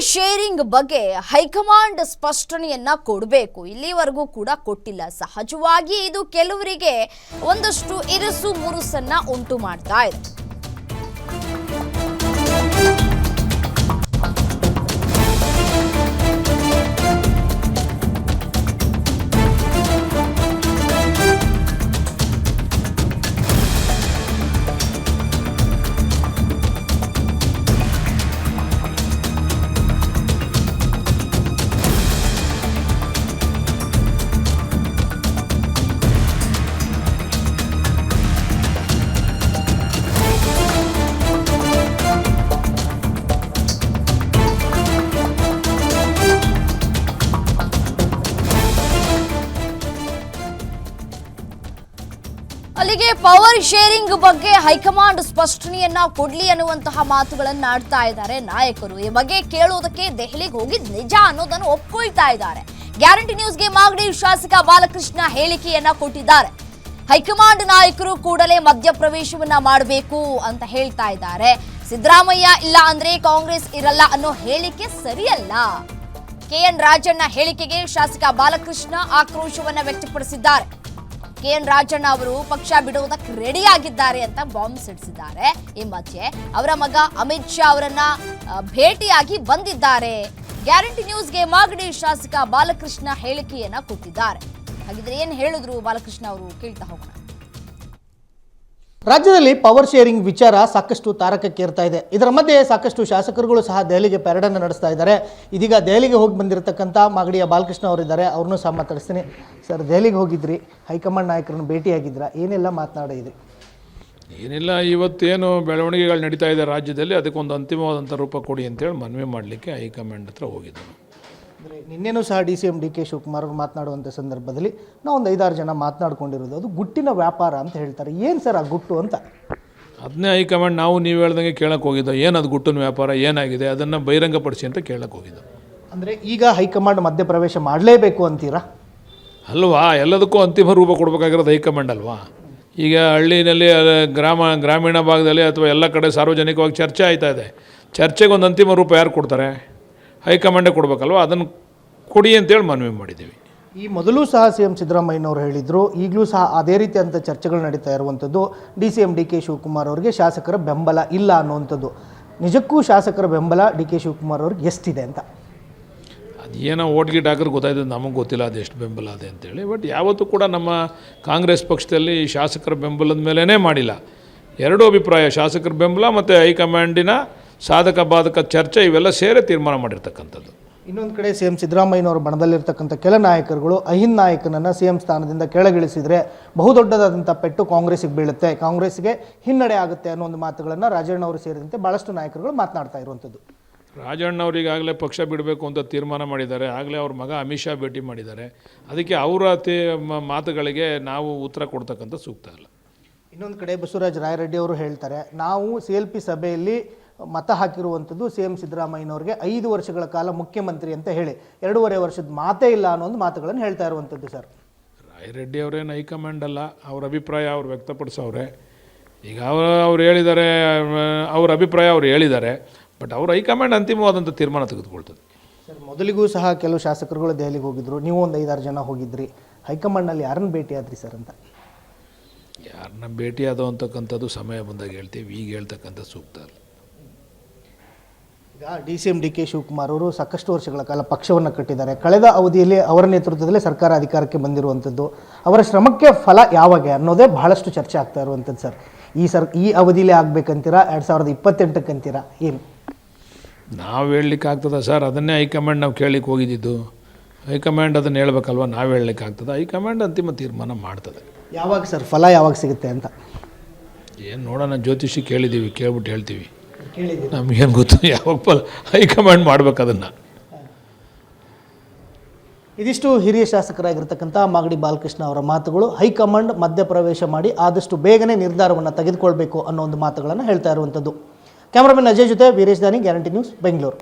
Sharing ಬಗ್ಗೆ high command ಸ್ಪಷ್ಟನೆಯನ್ನ ಕೊಡಬೇಕು. ಇಲ್ಲಿವರೆಗೂ ಕೂಡ ಕೊಟ್ಟಿಲ್ಲ. ಸಹಜವಾಗಿ ಇದು ಕೆಲವರಿಗೆ ಒಂದಷ್ಟು ಇರಸು ಮುರುಸನ್ನ ಉಂಟು ಮಾಡ್ತಾ ಇದೆ ಅಲ್ಲಿಗೆ ಪವರ್ ಶೇರಿಂಗ್ ಬಗ್ಗೆ ಹೈಕಮಾಂಡ್ ಸ್ಪಷ್ಟನೆಯನ್ನ ಕೊಡ್ಲಿ ಅನ್ನುವಂತಹ ಮಾತುಗಳನ್ನ ಆಡ್ತಾ ಇದ್ದಾರೆ ನಾಯಕರು. ಈ ಬಗ್ಗೆ ಕೇಳುವುದಕ್ಕೆ ದೆಹಲಿಗೆ ಹೋಗಿ ನಿಜ ಅನ್ನೋದನ್ನು ಒಪ್ಕೊಳ್ತಾ ಇದ್ದಾರೆ. ಗ್ಯಾರಂಟಿ ನ್ಯೂಸ್ಗೆ ಮಾಗಡಿ ಶಾಸಕ ಬಾಲಕೃಷ್ಣ ಹೇಳಿಕೆಯನ್ನ ಕೊಟ್ಟಿದ್ದಾರೆ. ಹೈಕಮಾಂಡ್ ನಾಯಕರು ಕೂಡಲೇ ಮಧ್ಯಪ್ರವೇಶವನ್ನ ಮಾಡಬೇಕು ಅಂತ ಹೇಳ್ತಾ ಇದ್ದಾರೆ. ಸಿದ್ದರಾಮಯ್ಯ ಇಲ್ಲ ಅಂದ್ರೆ ಕಾಂಗ್ರೆಸ್ ಇರಲ್ಲ ಅನ್ನೋ ಹೇಳಿಕೆ ಸರಿಯಲ್ಲ. ಕೆಎನ್ ರಾಜಣ್ಣ ಹೇಳಿಕೆಗೆ ಶಾಸಕ ಬಾಲಕೃಷ್ಣ ಆಕ್ರೋಶವನ್ನ ವ್ಯಕ್ತಪಡಿಸಿದ್ದಾರೆ. ಕೆಎನ್ ರಾಜಣ್ಣ ಅವರು ಪಕ್ಷ ಬಿಡುವುದಕ್ಕೆ ರೆಡಿ ಆಗಿದ್ದಾರೆ ಅಂತ ಬಾಂಬ್ ಸಿಡಿಸಿದ್ದಾರೆ. ಈ ಮಧ್ಯೆ ಅವರ ಮಗ ಅಮಿತ್ ಶಾ ಅವರನ್ನ ಭೇಟಿಯಾಗಿ ಬಂದಿದ್ದಾರೆ. ಗ್ಯಾರಂಟಿ ನ್ಯೂಸ್ಗೆ ಮಾಗಡಿ ಶಾಸಕ ಬಾಲಕೃಷ್ಣ ಹೇಳಿಕೆಯನ್ನ ಕೊಟ್ಟಿದ್ದಾರೆ. ಹಾಗಿದ್ರೆ ಏನ್ ಹೇಳಿದ್ರು ಬಾಲಕೃಷ್ಣ ಅವರು ಕೇಳ್ತಾ ಹೋಗೋಣ. ರಾಜ್ಯದಲ್ಲಿ ಪವರ್ ಶೇರಿಂಗ್ ವಿಚಾರ ಸಾಕಷ್ಟು ತಾರಕಕ್ಕೇರ್ತಾ ಇದೆ. ಇದರ ಮಧ್ಯೆ ಸಾಕಷ್ಟು ಶಾಸಕರುಗಳು ಸಹ ದೆಹಲಿಗೆ ಪ್ಯಾರಡನ್ನು ನಡೆಸ್ತಾ ಇದ್ದಾರೆ. ಇದೀಗ ದೆಹಲಿಗೆ ಹೋಗಿ ಬಂದಿರತಕ್ಕಂಥ ಮಾಗಡಿಯ ಬಾಲಕೃಷ್ಣ ಅವರಿದ್ದಾರೆ. ಅವ್ರನ್ನೂ ಸಹ ಮಾತಾಡಿಸ್ತೀನಿ. ಸರ್, ದೆಹಲಿಗೆ ಹೋಗಿದ್ರಿ. ಹೈಕಮಾಂಡ್ ನಾಯಕರನ್ನು ಭೇಟಿಯಾಗಿದ್ರ ಏನೆಲ್ಲ ಮಾತನಾಡಿದ್ರಿ ಏನಿಲ್ಲ, ಇವತ್ತೇನು ಬೆಳವಣಿಗೆಗಳು ನಡೀತಾ ಇದೆ ರಾಜ್ಯದಲ್ಲಿ, ಅದಕ್ಕೊಂದು ಅಂತಿಮವಾದಂಥ ರೂಪ ಕೊಡಿ ಅಂತೇಳಿ ಮನವಿ ಮಾಡಲಿಕ್ಕೆ ಹೈಕಮಾಂಡ್ ಹತ್ರ ಹೋಗಿದ್ದರು ಅಂದರೆ ನಿನ್ನೆನೂ ಸಹ D C M D K Shivakumar ಅವರು ಮಾತನಾಡುವಂಥ ಸಂದರ್ಭದಲ್ಲಿ ನಾವು ಒಂದು ಐದಾರು ಜನ ಮಾತನಾಡ್ಕೊಂಡಿರೋದು ಅದು ಗುಟ್ಟಿನ ವ್ಯಾಪಾರ ಅಂತ ಹೇಳ್ತಾರೆ. ಏನು ಸರ್ ಆ ಗುಟ್ಟು ಅಂತ? ಅದನ್ನೇ ಹೈಕಮಾಂಡ್ ನಾವು ನೀವು ಹೇಳ್ದಂಗೆ ಕೇಳಕ್ಕೆ ಹೋಗಿದ್ದೋ. ಏನು ಅದು ಗುಟ್ಟಿನ ವ್ಯಾಪಾರ ಏನಾಗಿದೆ? ಅದನ್ನು ಬಹಿರಂಗಪಡಿಸಿ ಅಂತ ಕೇಳಕ್ಕೆ ಹೋಗಿದ್ದೋ. ಅಂದರೆ ಈಗ ಹೈಕಮಾಂಡ್ ಮಧ್ಯಪ್ರವೇಶ ಮಾಡಲೇಬೇಕು ಅಂತೀರಾ? ಅಲ್ವಾ? ಎಲ್ಲದಕ್ಕೂ ಅಂತಿಮ ರೂಪ ಕೊಡಬೇಕಾಗಿರೋದು ಹೈಕಮಾಂಡ್ ಅಲ್ವಾ? ಈಗ ಹಳ್ಳಿನಲ್ಲಿ ಗ್ರಾಮ ಗ್ರಾಮೀಣ ಭಾಗದಲ್ಲಿ ಅಥವಾ ಎಲ್ಲ ಕಡೆ ಸಾರ್ವಜನಿಕವಾಗಿ ಚರ್ಚೆ ಆಯ್ತಾ ಇದೆ. ಚರ್ಚೆಗೆ ಒಂದು ಅಂತಿಮ ರೂಪ ಯಾರು ಕೊಡ್ತಾರೆ? ಹೈಕಮಾಂಡೇ ಕೊಡಬೇಕಲ್ವ? ಅದನ್ನು ಕೊಡಿ ಅಂತೇಳಿ ಮನವಿ ಮಾಡಿದ್ದೀವಿ. ಈ ಮೊದಲು ಸಹ ಸಿ ಎಂ ಸಿದ್ದರಾಮಯ್ಯನವರು ಹೇಳಿದರು ಈಗಲೂ ಸಹ ಅದೇ ರೀತಿಯಂಥ ಚರ್ಚೆಗಳು ನಡೀತಾ ಇರುವಂಥದ್ದು. D C M D K Shivakumar ಅವರಿಗೆ ಶಾಸಕರ ಬೆಂಬಲ ಇಲ್ಲ ಅನ್ನುವಂಥದ್ದು. ನಿಜಕ್ಕೂ ಶಾಸಕರ ಬೆಂಬಲ ಡಿ ಕೆ ಶಿವಕುಮಾರ್ ಅವ್ರಿಗೆ ಎಷ್ಟಿದೆ ಅಂತ. ಅದು ಏನೋ ಓಟ್ ಗೀಟ್ ಹಾಕಿದ್ರೆ ಗೊತ್ತಾಯ್ತದೆ ನಮಗೆ ಗೊತ್ತಿಲ್ಲ ಅದು ಎಷ್ಟು ಬೆಂಬಲ ಇದೆ ಅಂತೇಳಿ. ಬಟ್ ಯಾವತ್ತೂ ಕೂಡ ನಮ್ಮ ಕಾಂಗ್ರೆಸ್ ಪಕ್ಷದಲ್ಲಿ ಶಾಸಕರ ಬೆಂಬಲದ ಮೇಲೇ ಮಾಡಿಲ್ಲ. ಎರಡೂ ಅಭಿಪ್ರಾಯ ಶಾಸಕರ ಬೆಂಬಲ ಮತ್ತು ಹೈಕಮಾಂಡಿನ ಸಾಧಕ ಬಾಧಕ ಚರ್ಚೆ ಇವೆಲ್ಲ ಸೇರೇ ತೀರ್ಮಾನ ಮಾಡಿರ್ತಕ್ಕಂಥದ್ದು. ಇನ್ನೊಂದು ಕಡೆ ಸಿ ಎಂ ಸಿದ್ದರಾಮಯ್ಯನವರ ಬಣದಲ್ಲಿರ್ತಕ್ಕಂಥ ಕೆಲ ನಾಯಕರುಗಳು ಅಹಿಂದ್ ನಾಯಕನನ್ನು ಸಿ ಎಂ ಸ್ಥಾನದಿಂದ ಕೆಳಗಿಳಿಸಿದರೆ ಬಹುದೊಡ್ಡದಾದಂಥ ಪೆಟ್ಟು ಕಾಂಗ್ರೆಸ್ಗೆ ಬೀಳುತ್ತೆ. ಕಾಂಗ್ರೆಸ್ಗೆ ಹಿನ್ನಡೆ ಆಗುತ್ತೆ ಅನ್ನೋ ಒಂದು ಮಾತುಗಳನ್ನು ರಾಜಣ್ಣವರು ಸೇರಿದಂತೆ ಭಾಳಷ್ಟು ನಾಯಕರುಗಳು ಮಾತನಾಡ್ತಾ ಇರುವಂಥದ್ದು. ರಾಜಣ್ಣ ಅವರಿಗಾಗಲೇ ಪಕ್ಷ ಬಿಡಬೇಕು ಅಂತ ತೀರ್ಮಾನ ಮಾಡಿದ್ದಾರೆ. ಆಗಲೇ ಅವ್ರ ಮಗ ಅಮಿತ್ ಶಾ ಭೇಟಿ ಮಾಡಿದ್ದಾರೆ. ಅದಕ್ಕೆ ಅವರ ತಿ ಮಾತುಗಳಿಗೆ ನಾವು ಉತ್ತರ ಕೊಡ್ತಕ್ಕಂಥ ಸೂಕ್ತ ಅಲ್ಲ. ಇನ್ನೊಂದು ಕಡೆ ಬಸವರಾಜ್ ರಾಯರೆಡ್ಡಿ ಅವರು ಹೇಳ್ತಾರೆ ನಾವು ಸಿ ಎಲ್ ಪಿ ಸಭೆಯಲ್ಲಿ ಮತ ಹಾಕಿರುವಂಥದ್ದು ಸಿ ಎಂ ಸಿದ್ದರಾಮಯ್ಯನವ್ರಿಗೆ ಐದು ವರ್ಷಗಳ ಕಾಲ ಮುಖ್ಯಮಂತ್ರಿ ಅಂತ ಹೇಳಿ. ಎರಡೂವರೆ ವರ್ಷದ ಮಾತೇ ಇಲ್ಲ ಅನ್ನೋ ಒಂದು ಮಾತುಗಳನ್ನು ಹೇಳ್ತಾ ಇರುವಂಥದ್ದು ಸರ್. ರಾಯರೆಡ್ಡಿ ಅವರೇನು ಹೈಕಮಾಂಡ್ ಅಲ್ಲ ಅವ್ರ ಅಭಿಪ್ರಾಯ ಅವ್ರು ವ್ಯಕ್ತಪಡಿಸೋರೆ ಈಗ ಅವರು ಅವ್ರು ಹೇಳಿದ್ದಾರೆ ಅವ್ರ ಅಭಿಪ್ರಾಯ ಅವ್ರು ಹೇಳಿದ್ದಾರೆ ಬಟ್ ಅವ್ರ ಹೈಕಮಾಂಡ್ ಅಂತಿಮವಾದಂಥ ತೀರ್ಮಾನ ತೆಗೆದುಕೊಳ್ತದೆ. ಸರ್ ಮೊದಲಿಗೂ ಸಹ ಕೆಲವು ಶಾಸಕರುಗಳು ದೆಹಲಿಗೆ ಹೋಗಿದ್ರು. ನೀವು ಒಂದು ಐದಾರು ಜನ ಹೋಗಿದ್ರಿ. ಹೈಕಮಾಂಡ್ನಲ್ಲಿ ಯಾರನ್ನು ಭೇಟಿ ಆದ್ರಿ ಸರ್ ಅಂತ? ಯಾರನ್ನ ಭೇಟಿಯಾದವು ಅಂತಕ್ಕಂಥದ್ದು ಸಮಯ ಬಂದಾಗ ಹೇಳ್ತೀವಿ. ಈಗ ಹೇಳ್ತಕ್ಕಂಥ ಸೂಕ್ತ ಅಲ್ಲ. ಈಗ D C M D K Shivakumar ಅವರು ಸಾಕಷ್ಟು ವರ್ಷಗಳ ಕಾಲ ಪಕ್ಷವನ್ನು ಕಟ್ಟಿದ್ದಾರೆ. ಕಳೆದ ಅವಧಿಯಲ್ಲಿ ಅವರ ನೇತೃತ್ವದಲ್ಲಿ ಸರ್ಕಾರ ಅಧಿಕಾರಕ್ಕೆ ಬಂದಿರುವಂಥದ್ದು. ಅವರ ಶ್ರಮಕ್ಕೆ ಫಲ ಯಾವಾಗ ಅನ್ನೋದೇ ಬಹಳಷ್ಟು ಚರ್ಚೆ ಆಗ್ತಾ ಇರುವಂಥದ್ದು ಸರ್. ಈ ಸರ್ ಈ ಅವಧಿಯಲ್ಲಿ ಆಗಬೇಕಂತೀರಾ? ಎರಡು ಸಾವಿರದ ಇಪ್ಪತ್ತೆಂಟಕ್ಕಂತೀರಾ? ಏನು? ನಾವು ಹೇಳಲಿಕ್ಕೆ ಆಗ್ತದ ಸರ್ ಅದನ್ನೇ ಹೈಕಮಾಂಡ್ ನಾವು ಕೇಳಲಿಕ್ಕೆ ಹೋಗಿದ್ದಿದ್ದು ಹೈಕಮಾಂಡ್ ಅದನ್ನು ಹೇಳ್ಬೇಕಲ್ವ? ನಾವು ಹೇಳಲಿಕ್ಕೆ ಆಗ್ತದೆ. ಹೈಕಮಾಂಡ್ ಅಂತಿಮ ತೀರ್ಮಾನ ಮಾಡ್ತದೆ. ಯಾವಾಗ ಸರ್? ಫಲ ಯಾವಾಗ ಸಿಗುತ್ತೆ ಅಂತ? ಏನು ನೋಡೋಣ ಜ್ಯೋತಿಷಿ ಕೇಳಿದ್ದೀವಿ ಕೇಳ್ಬಿಟ್ಟು ಹೇಳ್ತೀವಿ. ನಮಗೇನು ಗೊತ್ತು? ಯಾವಾಗ ಹೈಕಮಾಂಡ್ ಮಾಡ್ಬೇಕು ಅದನ್ನು. ಇದಿಷ್ಟು ಹಿರಿಯ ಶಾಸಕರಾಗಿರ್ತಕ್ಕಂಥ ಮಾಗಡಿ ಬಾಲಕೃಷ್ಣ ಅವರ ಮಾತುಗಳು. ಹೈಕಮಾಂಡ್ ಮಧ್ಯಪ್ರವೇಶ ಮಾಡಿ ಆದಷ್ಟು ಬೇಗನೆ ನಿರ್ಧಾರವನ್ನು ತೆಗೆದುಕೊಳ್ಬೇಕು ಅನ್ನೋ ಒಂದು ಮಾತುಗಳನ್ನು ಹೇಳ್ತಾ ಇರುವಂಥದ್ದು. ಕ್ಯಾಮರಾಮನ್ ಅಜಯ್ ಜೊತೆ ವೀರೇಶ್ ದಾನಿ ಗ್ಯಾರಂಟಿ ನ್ಯೂಸ್ ಬೆಂಗಳೂರು.